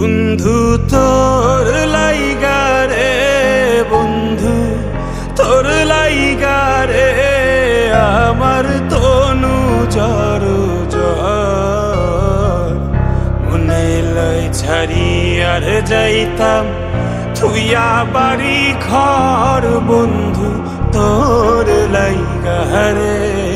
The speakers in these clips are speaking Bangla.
বন্ধু, তোর লাইগারে বন্ধু, তোর লাইগারে আমার তনু জর মনে আর যাইতাম থুইয়া বাড়ি ঘর, বন্ধু, তোর লাইগারে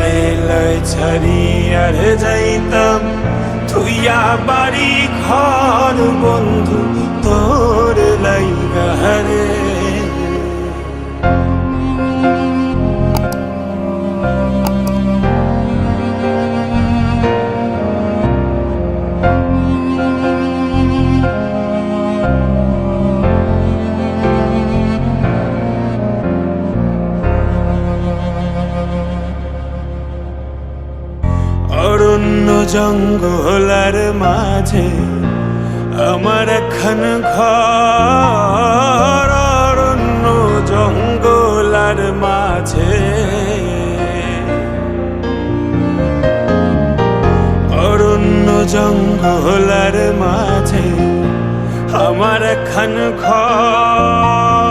মনে লয় ছাড়ি আর যাইতাম। তুইয়া বাড়ি ঘর বন্ধু। জঙ্গলার মাঝে আমার এখন ঘর অরণ্য জঙ্গলার মাঝে। অরণ্য জঙ্গলার মাঝে আমার এখন ঘর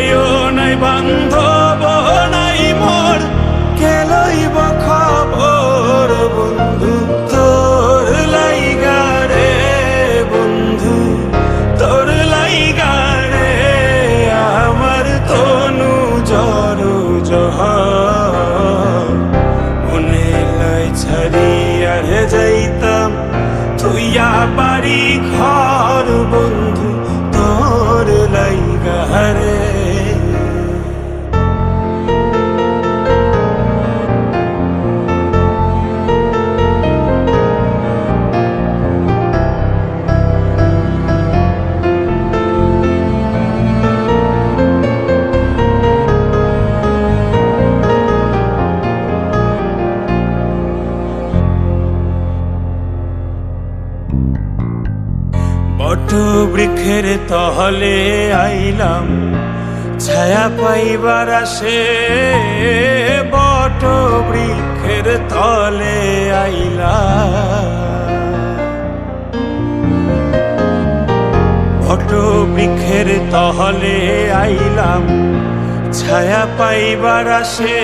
ভাইও নাই বান্ধব। বট বৃক্ষের তহলে আইলাম, ছায়া পাইবার আসে। বট বৃক্ষের তলে আইলাম। বট বৃক্ষের তহলে আইলাম, ছায়া পাইবার আসে।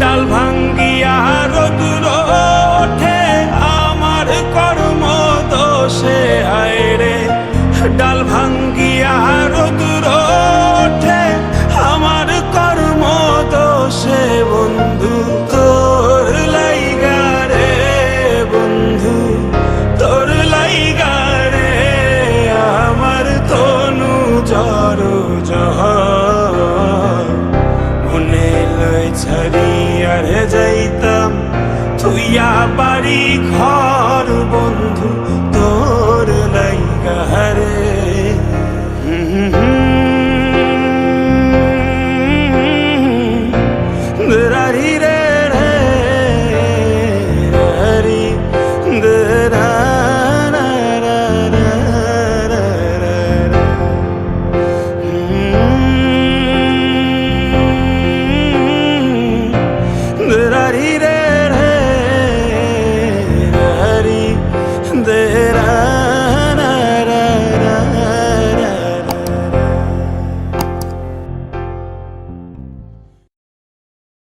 ডাল ভাঙ্গিয়া রোদুর আর যাইতাম তুইয়া বাড়ি ঘর বন্ধু।